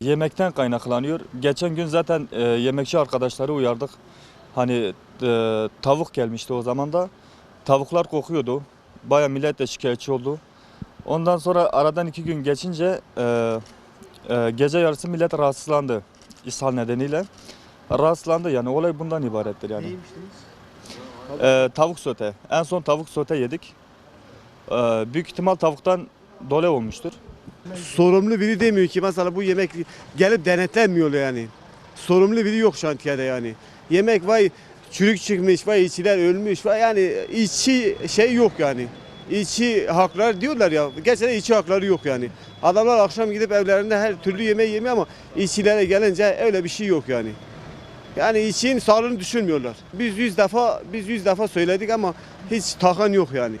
Yemekten kaynaklanıyor. Geçen gün zaten e, yemekçi arkadaşları uyardık. Hani e, tavuk gelmişti o zaman da. Tavuklar kokuyordu. Baya millet de şikayetçi oldu. Ondan sonra aradan iki gün geçince e, e, gece yarısı millet rahatsızlandı. ishal nedeniyle. Rahatsızlandı yani olay bundan ibarettir yani. E, tavuk sote. En son tavuk sote yedik. E, büyük ihtimal tavuktan dole olmuştur. sorumlu biri demiyor ki mesela bu yemek gelip denetlenmiyor yani. Sorumlu biri yok şantiyede yani. Yemek vay çürük çıkmış, vay içiler ölmüş, vay yani içi şey yok yani. İçi haklar diyorlar ya. Gerçekten içi hakları yok yani. Adamlar akşam gidip evlerinde her türlü yemeği yemiyor ama içilere gelince öyle bir şey yok yani. Yani için sağlığını düşünmüyorlar. Biz yüz defa biz yüz defa söyledik ama hiç takan yok yani.